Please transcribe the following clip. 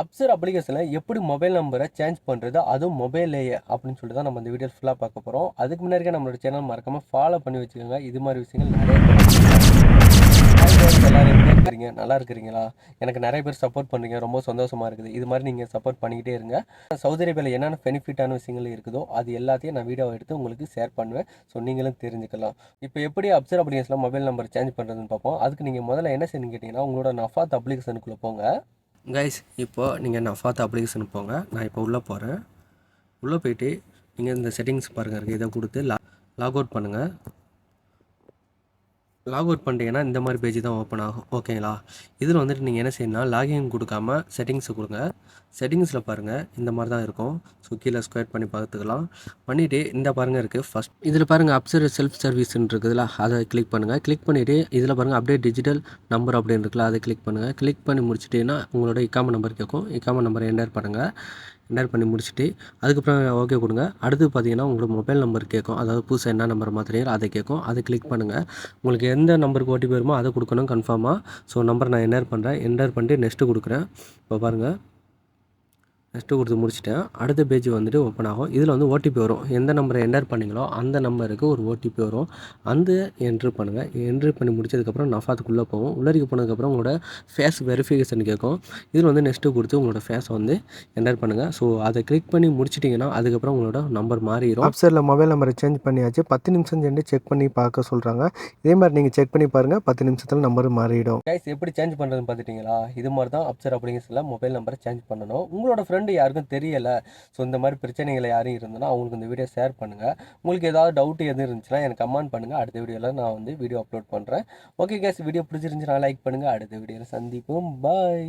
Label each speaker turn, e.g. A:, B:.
A: அப்சர் அப்ளிகேஷனில் எப்படி மொபைல் நம்பரை சேஞ்ச் பண்ணுறது அதுவும் மொபைல்லையே அப்படின்னு சொல்லிட்டு தான் நம்ம இந்த வீடியோ ஃபுல்லாக பார்க்க போகிறோம் அதுக்கு முன்னாடியே நம்மளோட சேனல் மறக்காமல் ஃபாலோ பண்ணி வச்சுக்கோங்க. இது மாதிரி விஷயங்கள் நிறைய இருக்கிறீங்க? நல்லா இருக்கிறீங்களா? எனக்கு நிறைய பேர் சப்போர்ட் பண்ணுறீங்க ரொம்ப சந்தோஷமாக இருக்குது. இது மாதிரி நீங்கள் சப்போர்ட் பண்ணிக்கிட்டே இருங்க. சவுதி அரேபியாவில் என்னென்ன பெனிஃபிட்டான விஷயங்கள் இருக்குதோ அது எல்லாத்தையும் நான் வீடியோ எடுத்து உங்களுக்கு ஷேர் பண்ணுவேன். ஸோ நீங்களும் தெரிஞ்சுக்கலாம். இப்போ எப்படி அப்சர் அப்ளிகேஷனில் மொபைல் நம்பர் சேஞ்ச் பண்ணுறதுன்னு பார்ப்போம். அதுக்கு நீங்கள் முதல்ல என்ன செய்யணும்னு கேட்டிங்கன்னா உங்களோட நஃபாத் அப்ளிகேஷனுக்குள்ளே போங்க. கைஸ் இப்போ நீங்கள் நஃபாத் அப்ளிகேஷன் போங்க. நான் இப்போ உள்ளே போகிறேன் உள்ளே போயிட்டு நீங்கள் இந்த செட்டிங்ஸ் பாருங்கள் இருக்குது இதை கொடுத்து லா லாக் அவுட் பண்ணுங்கள் லாக் அவுட் பண்ணிட்டீங்கன்னா இந்த மாதிரி பேஜ் தான் ஓப்பன் ஆகும். ஓகேங்களா இதில் வந்துட்டு நீங்கள் என்ன செய்யணும்னா லாகின் கொடுக்காம செட்டிங்ஸ் கொடுங்க. செட்டிங்ஸில் பாருங்கள் இந்த மாதிரி தான் இருக்கும். ஸோ கீழே ஸ்கொயர் பண்ணி பார்த்துக்கலாம். பண்ணிவிட்டு இந்த பாருங்கள் இருக்குது ஃபஸ்ட் இதில் பாருங்கள் அப்சர் செல்ஃப் சர்வீஸ்ன்னு இருக்குதுல்ல அதை கிளிக் பண்ணுங்கள் கிளிக் பண்ணிவிட்டு இதில் பாருங்கள் அப்டேட் டிஜிட்டல் நம்பர் அப்படின்னு இருக்குல்ல அதை கிளிக் பண்ணுங்கள் கிளிக் பண்ணி முடிச்சிட்டிங்கன்னா உங்களோட இக்காம நம்பர் கேட்கும். இக்காம நம்பரை என்டர் பண்ணுங்கள் என்டர் பண்ணி முடிச்சுட்டு அதுக்கப்புறம் ஓகே கொடுங்க. அடுத்து பார்த்தீங்கன்னா உங்களோட மொபைல் நம்பர் கேட்கும் அதாவது புதுசாக என்ன நம்பர் மாற்றுறீங்களோ அதை கேட்கும் அதை கிளிக் பண்ணுங்கள் உங்களுக்கு எந்த நம்பருக்கு ஓட்டி போயிருமோ அதை கொடுக்கணும் கன்ஃபார்மாக ஸோ நம்பர் நான் என்டர் பண்ணுறேன் என்டர் பண்ணிட்டு நெக்ஸ்ட்டு கொடுக்குறேன். இப்போ பாருங்கள் நெக்ஸ்ட்டு கொடுத்து முடிச்சிட்டேன். அடுத்த பேஜ் வந்துட்டு ஓப்பன் ஆகும். இதில் வந்து ஓடிபி வரும். எந்த நம்பரை என்டர் பண்ணீங்களோ அந்த நம்பருக்கு ஒரு ஓடிபி வரும். அந்த என்ட்ரு பண்ணுங்கள் என்ட்ரு பண்ணி முடிச்சதுக்கப்புறம் நஃபாத்துக்குள்ளே போகும் உள்ளரிக்கு போனதுக்கப்புறம் உங்களோட ஃபேஸ் வெரிஃபிகேஷன் கேட்கும். இதில் வந்து நெக்ஸ்ட்டு கொடுத்து உங்களோட ஃபேஸை வந்து என்டர் பண்ணுங்கள் ஸோ அதை கிளிக் பண்ணி முடிச்சிட்டிங்கன்னா அதுக்கப்புறம் உங்களோட நம்பர் மாறிடும்
B: அப்சரில் மொபைல் நம்பரை சேஞ்ச் பண்ணியாச்சு. பத்து நிமிஷம் சென்று செக் பண்ணி பார்க்க சொல்கிறாங்க இதே மாதிரி நீங்கள் செக் பண்ணி பாருங்கள் பத்து நிமிஷத்தில் நம்பர் மாறிடும்.
A: கைஸ் எப்படி சேஞ்ச் பண்ணுறதுன்னு பார்த்துட்டிங்களா? இது மாதிரி தான் அப்சர் அப்படிங்கிறதுல மொபைல் நம்பரை சேஞ்ச் பண்ணணும். உங்களோட ஃப்ரெண்டு யாருக்கும் தெரியலை. ஸோ இந்த மாதிரி பிரச்சனைகள் யாரும் இருந்ததுன்னா அவங்களுக்கு இந்த வீடியோ ஷேர் பண்ணுங்கள் உங்களுக்கு ஏதாவது டவுட் எதுவும் இருந்துச்சுன்னா எனக்கு கமெண்ட் பண்ணுங்கள் அடுத்த வீடியோவில் நான் வந்து வீடியோ அப்லோட் பண்ணுறேன் ஓகே கேஸ் வீடியோ பிடிச்சிருந்துச்சுன்னா லைக் பண்ணுங்கள் அடுத்த வீடியோவில் சந்திப்போம். பாய்